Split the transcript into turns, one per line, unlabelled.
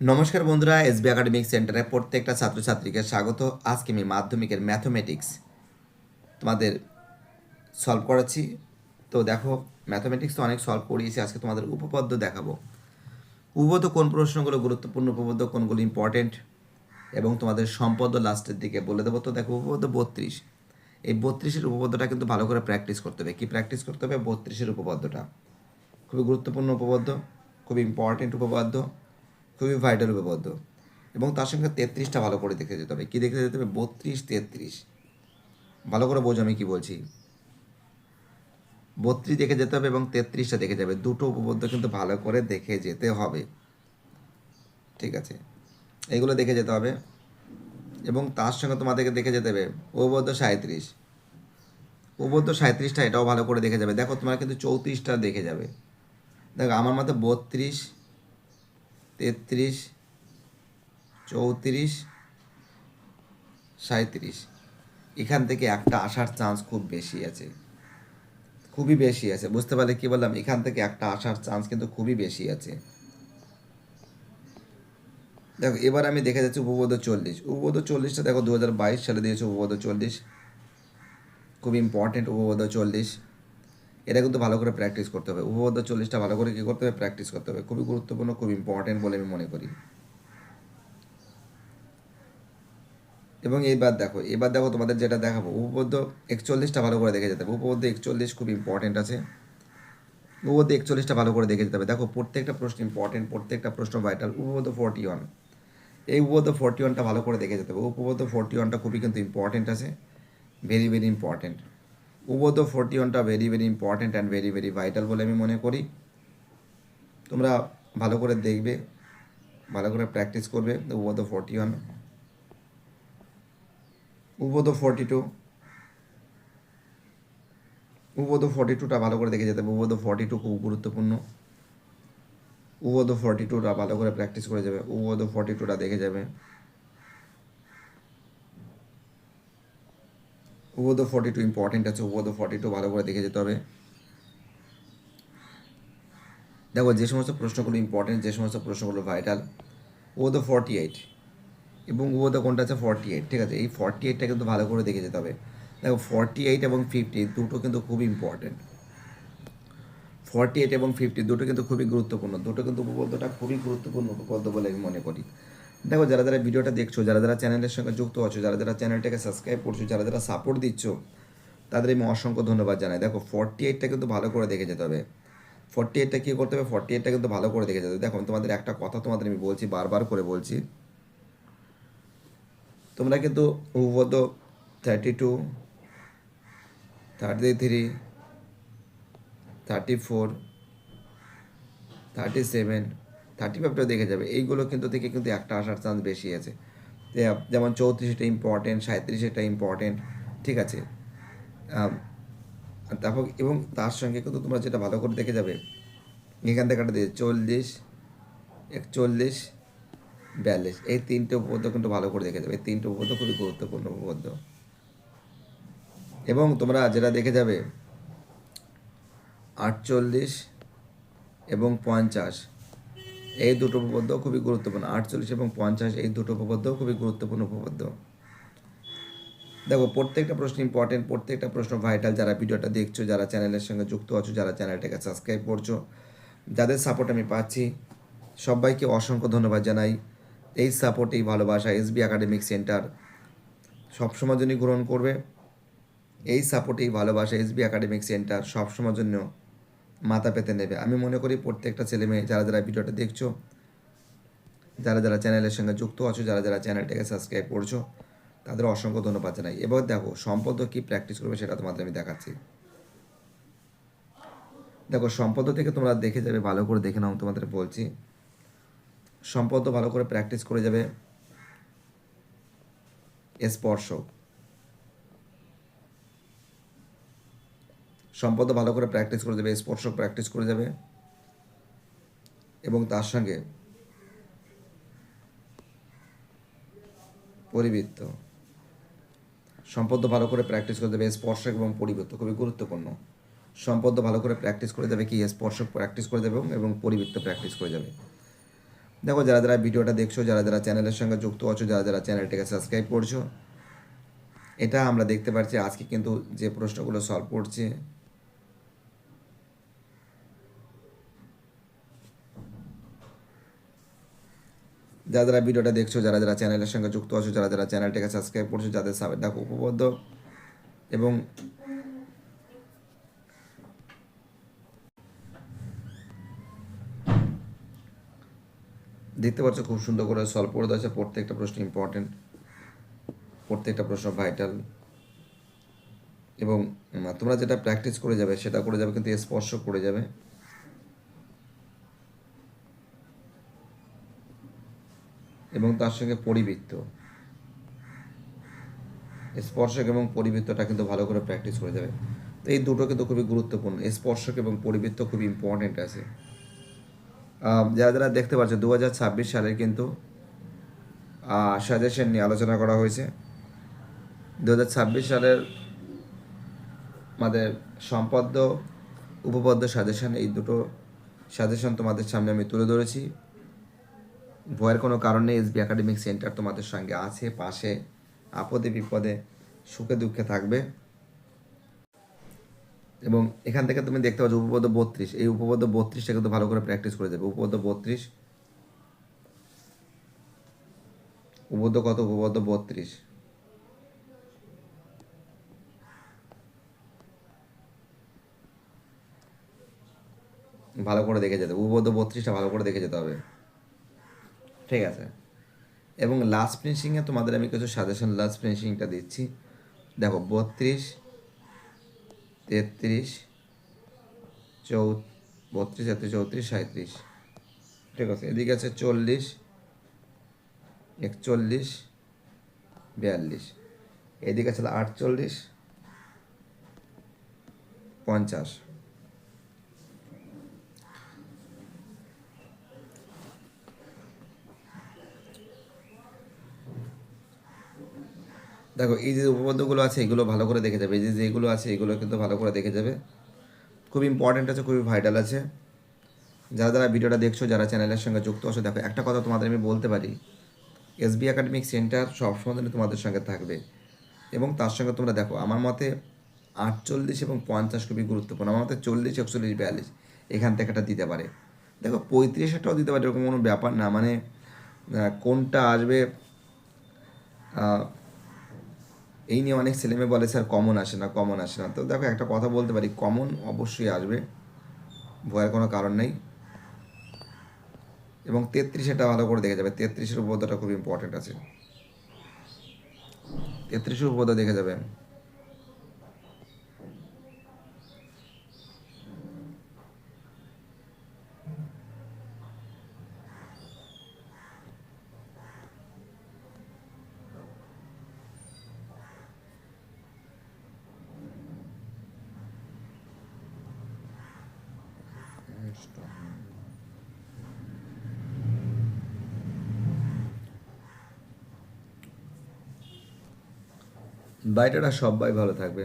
নমস্কার বন্ধুরা, SB academic সেন্টারে প্রত্যেকটা ছাত্রছাত্রীকে স্বাগত। আজকে আমি মাধ্যমিকের ম্যাথমেটিক্স তোমাদের সলভ করাচ্ছি। তো দেখো ম্যাথমেটিক্স তো অনেক সলভ করিয়েছি, আজকে তোমাদের উপপাদ্য দেখাবো। উপপাদ্য কোন প্রশ্নগুলো গুরুত্বপূর্ণ, উপপাদ্য কোনগুলো ইম্পর্টেন্ট এবং তোমাদের সম্পদ লাস্টের দিকে বলে দেবো। তো দেখো, উপপাদ্য বত্রিশ। এই বত্রিশের উপপাদ্যটা কিন্তু ভালো করে প্র্যাকটিস করতে হবে। কী প্র্যাকটিস করতে হবে? বত্রিশের উপপাদ্যটা। খুবই গুরুত্বপূর্ণ উপপাদ্য, খুবই ইম্পর্টেন্ট উপপাদ্য। খুবই ভাইটাল উপপাদ্য। এবং তার সঙ্গে তেত্রিশটা ভালো করে দেখে যেতে হবে। কী দেখে যেতে হবে? বত্রিশ, তেত্রিশ। ভালো করে বোঝো আমি কী বলছি। বত্রিশ দেখে যেতে হবে এবং তেত্রিশটা দেখে যাবে। দুটো উপপাদ্য কিন্তু ভালো করে দেখে যেতে হবে। ঠিক আছে? এগুলো দেখে যেতে হবে। এবং তার সঙ্গে তোমাদেরকে দেখে যেতে হবে উপপাদ্য সাঁত্রিশ উপপাদ্য সাঁত্রিশটা এটাও ভালো করে দেখে যাবে। দেখো তোমার কিন্তু চৌত্রিশটা দেখে যাবে। দেখো, আমার মতে বত্রিশ তেত্রিশ, চৌত্রিশ সাঁত্রিশ এখান থেকে একটা আসার চান্স খুব বেশি আছে। খুবই বেশি আছে। বুঝতে পারলে কি বললাম? এখান থেকে একটা আসার চান্স কিন্তু খুবই বেশি আছে। দেখো, এবার আমি দেখে যাচ্ছি উপবোধ চল্লিশ। উপবোধ চল্লিশটা দেখো দু হাজার বাইশ সালে দিয়েছে উপবোধ চল্লিশ। খুব ইম্পর্টেন্ট উপবোধ চল্লিশ। এটা কিন্তু ভালো করে প্র্যাকটিস করতে হবে। উপবদ্ধ চল্লিশটা ভালো করে কী করতে হবে? প্র্যাকটিস করতে হবে। খুবই গুরুত্বপূর্ণ, খুব ইম্পর্টেন্ট বলে আমি মনে করি। এবং এইবার দেখো এবার দেখো তোমাদের যেটা দেখাবো। উপবদ্ধ একচল্লিশটা ভালো করে দেখে যেতে হবে। উপবদ্ধ একচল্লিশ খুব ইম্পর্টেন্ট আছে। উপবদ্ধ একচল্লিশটা ভালো করে দেখে যেতে হবে। দেখো, প্রত্যেকটা প্রশ্ন ইম্পর্টেন্ট প্রত্যেকটা প্রশ্ন ভাইটাল উপবদ্ধ ফোরটি ওয়ান এই উপবদ্ধ ফোরটি ওয়ানটা ভালো করে দেখে যেতে হবে। উপবদ্ধ ফোরটি ওয়ানটা খুবই কিন্তু ইম্পর্টেন্ট আছে। ভেরি ভেরি ইম্পর্টেন্ট উবোধ ফোরটি ওয়ানটা very very important and very very vital বলে আমি মনে করি। তোমরা ভালো করে দেখবে, ভালো করে প্র্যাকটিস করবে উবোধ ফোরটি ওয়ান উবোধ ফোরটি টু উবোধ ফোরটি টুটা ভালো করে দেখে যেতে হবে। উবোধ ফোরটি টু খুব গুরুত্বপূর্ণ। উবোধ ফোরটি টুটা ভালো করে প্র্যাকটিস করে যাবে। উবোধ ফোরটি টুটা দেখে যাবে। উপদ ফর্টি টু ইম্পর্টেন্ট আছে উপদ ফর্টি টু ভালো করে দেখে যেতে হবে। দেখো, যে সমস্ত প্রশ্নগুলো ইম্পর্টেন্ট যে সমস্ত প্রশ্নগুলো ভাইটাল উপদ ফর্টি এইট এবং উপদ কোনটা আছে? ফর্টি এইট ঠিক আছে? এই ফর্টি এইটটা কিন্তু ভালো করে দেখে যেতে হবে। দেখো ফর্টি এইট এবং ফিফটি দুটো কিন্তু খুবই ইম্পর্টেন্ট ফর্টি এইট এবং ফিফটি দুটো কিন্তু খুবই গুরুত্বপূর্ণ। দুটো কিন্তু উপপাদ্যটা খুবই গুরুত্বপূর্ণ উপপাদ্য বলে আমি মনে করি। দেখো, যারা যারা ভিডিওটা দেখছ, যারা যারা চ্যানেলের সঙ্গে যুক্ত আছো, যারা যারা চ্যানেলটাকে সাবস্ক্রাইব করছ, যারা যারা সাপোর্ট দিচ্ছ, তাদের আমি অসংখ্য ধন্যবাদ জানাই। দেখো ফর্টি এইটটা কিন্তু ভালো করে দেখে যেতে হবে। ফর্টি এইটটা কী করতে হবে? ফর্টি এইটটা কিন্তু ভালো করে দেখে যেতে হবে। দেখো তোমাদের একটা কথা তোমাদের আমি বলছি, বারবার করে বলছি। তোমরা কিন্তু উপবদ্ধ thirty two thirty three thirty four thirty seven thirty ফাইভটাও দেখে যাবে। এইগুলো কিন্তু থেকে কিন্তু একটা আসার চান্স বেশি আছে। যেমন চৌত্রিশটা ইম্পর্টেন্ট সাঁত্রিশ এটা ইম্পর্টেন্ট ঠিক আছে? তারপর এবং তার সঙ্গে কিন্তু তোমরা যেটা ভালো করে দেখে যাবে, এখান থেকে একটা দিয়ে চল্লিশ, একচল্লিশ, বিয়াল্লিশ, এই তিনটে উপপাদ্য কিন্তু ভালো করে দেখে যাবে। এই তিনটে উপপাদ্য খুবই গুরুত্বপূর্ণ উপপাদ্য। এবং তোমরা যেটা দেখে যাবে, আটচল্লিশ এবং পঞ্চাশ এই দুটো উপপাদ্য খুবই গুরুত্বপূর্ণ। আটচল্লিশ এবং পঞ্চাশ, এই দুটো উপপাদ্য খুবই গুরুত্বপূর্ণ উপপাদ্য। দেখো, প্রত্যেকটা প্রশ্ন ইম্পর্টেন্ট প্রত্যেকটা প্রশ্ন ভাইটাল যারা ভিডিওটা দেখছ, যারা চ্যানেলের সঙ্গে যুক্ত আছো, যারা চ্যানেলটাকে সাবস্ক্রাইব করছ, যাদের সাপোর্ট আমি পাচ্ছি, সবাইকে অসংখ্য ধন্যবাদ জানাই। এই সাপোর্ট এই ভালোবাসা এসবি একাডেমিক সেন্টার সবসময় জন্য গ্রহণ করবে। এই সাপোর্ট এই ভালোবাসা এসবি একাডেমিক সেন্টার সবসময়ের জন্য মাথা পেতে নেবে। আমি মনে করি প্রত্যেকটা ছেলে মেয়ে, যারা যারা ভিডিওটা দেখছ, যারা যারা চ্যানেলের সঙ্গে যুক্ত আছো, যারা যারা চ্যানেলটাকে সাবস্ক্রাইব করছ, তাদের অসংখ্য ধন্যবাদ জানাই। এবার দেখো, সম্পদ কী প্র্যাকটিস করবে সেটা তোমাদের আমি দেখাচ্ছি। দেখো, সম্পদ থেকে তোমরা দেখে যাবে, ভালো করে দেখে নাও, তোমাদের বলছি। সম্পদ ভালো করে প্র্যাকটিস করে যাবে। স্পর্শ সম্পদ ভালো করে প্র্যাকটিস করে যাবে স্পর্শক প্র্যাকটিস করে যাবে এবং তার সঙ্গে পরিবৃত্ত। সম্পদ ভালো করে প্র্যাকটিস করে দেবে স্পর্শক এবং পরিবৃত্ত খুবই গুরুত্বপূর্ণ। সম্পদ ভালো করে প্র্যাকটিস করে যাবে কি স্পর্শক প্র্যাকটিস করে দেবে এবং পরিবৃত্ত প্র্যাকটিস করে যাবে দেখো, যারা যারা ভিডিওটা দেখছ, যারা যারা চ্যানেলের সঙ্গে যুক্ত আছো, যারা যারা চ্যানেলটাকে সাবস্ক্রাইব করছ, এটা আমরা দেখতে পাচ্ছি। আজকে কিন্তু যে প্রশ্নগুলো সলভ করছে যারা যারা ভিডিওটা দেখছ, যারা যারা চ্যানেলের সঙ্গে যুক্ত আছো, যারা যারা চ্যানেলটাকে সাবস্ক্রাইব করছ, যাদের দেখো, উপবদ্ধ। এবং দেখতে পাচ্ছ খুব সুন্দর করে সলভ করে দেওয়া প্রত্যেকটা প্রশ্ন ইম্পর্টেন্ট প্রত্যেকটা প্রশ্ন ভাইটাল এবং তোমরা যেটা প্র্যাকটিস করে যাবে, সেটা করে যাবে, কিন্তু স্পর্শ করে যাবে। এবং তার সঙ্গে পরিবৃত্ত। স্পর্শক এবং পরিবৃত্তটা কিন্তু ভালো করে প্র্যাকটিস করে যাবে তো এই দুটো কিন্তু খুবই গুরুত্বপূর্ণ। স্পর্শক এবং পরিবৃত্ত খুবই ইম্পর্টেন্ট আছে। যারা যারা দেখতে পাচ্ছ দু হাজার ছাব্বিশ সালের কিন্তু সাজেশন নিয়ে আলোচনা করা হয়েছে। দু হাজার ছাব্বিশ সালের আমাদের সম্পদ্য, উপপদ্য সাজেশন এই দুটো সাজেশন তোমাদের সামনে আমি তুলে ধরেছি। ভয়ের কোনো কারণ এসবি একাডেমিক সেন্টার তোমাদের সঙ্গে আছে, পাশে, আপদে বিপদে, সুখে দুঃখে থাকবে। এবং এখান থেকে তুমি দেখতে পাচ্ছ উপপদ্য বত্রিশ, এই উপপদ্য বত্রিশটা কিন্তু ভালো করে প্র্যাকটিস করে যাবে উপপদ্য বত্রিশ উপপদ্য কত? উপপদ্য বত্রিশ। ভালো করে দেখে যেতে হবে। উপপদ্য বত্রিশটা ভালো করে দেখে যেতে হবে। ঠিক আছে। এবং লাস্ট ফিনিশিংয়ে তোমাদের আমি কিছু সাজেশন লাস্ট ফিনিশিংটা দিচ্ছি। দেখো, বত্রিশ, তেত্রিশ চৌ বত্রিশ, তেত্রিশ, চৌত্রিশ সাঁত্রিশ ঠিক আছে, এদিকে আছে চল্লিশ, একচল্লিশ, বিয়াল্লিশ। এদিকে আছে আটচল্লিশ, পঞ্চাশ। দেখো, এই যে উপপাদ্যগুলো আছে, এগুলো ভালো করে দেখে যাবে। এই যে যেগুলো আছে, এগুলো কিন্তু ভালো করে দেখে যাবে। খুব ইম্পর্ট্যান্ট আছে, খুবই ভাইটাল আছে। যারা যারা ভিডিওটা দেখছ, যারা চ্যানেলের সঙ্গে যুক্ত আছো, দেখো, একটা কথা তোমাদের আমি বলতে পারি। এসবি একাডেমিক সেন্টার সবসময় তোমাদের সঙ্গে থাকবে। এবং তার সঙ্গে তোমরা দেখো, আমার মতে আটচল্লিশ এবং পঞ্চাশ খুবই গুরুত্বপূর্ণ। আমার মতে চল্লিশ, একচল্লিশ, বিয়াল্লিশ এখান থেকে একটা দিতে পারে। দেখো পঁয়ত্রিশটাও দিতে পারে, এরকম কোনো ব্যাপার না। মানে কোনটা আসবে এই নিয়ে অনেক ছেলেমেয়ে বলে, স্যার কমন আসে না কমন আসে না। তো দেখো, একটা কথা বলতে পারি কমন অবশ্যই আসবে, ভয়ের কোনো কারণ নেই। এবং তেত্রিশেটা ভালো করে দেখে যাবে, তেত্রিশের উপপাদ্যটা খুব ইম্পর্টেন্ট আছে। তেত্রিশের উপপাদ্য দেখে যাবে। বাইরেটা সবাই ভালো থাকবে।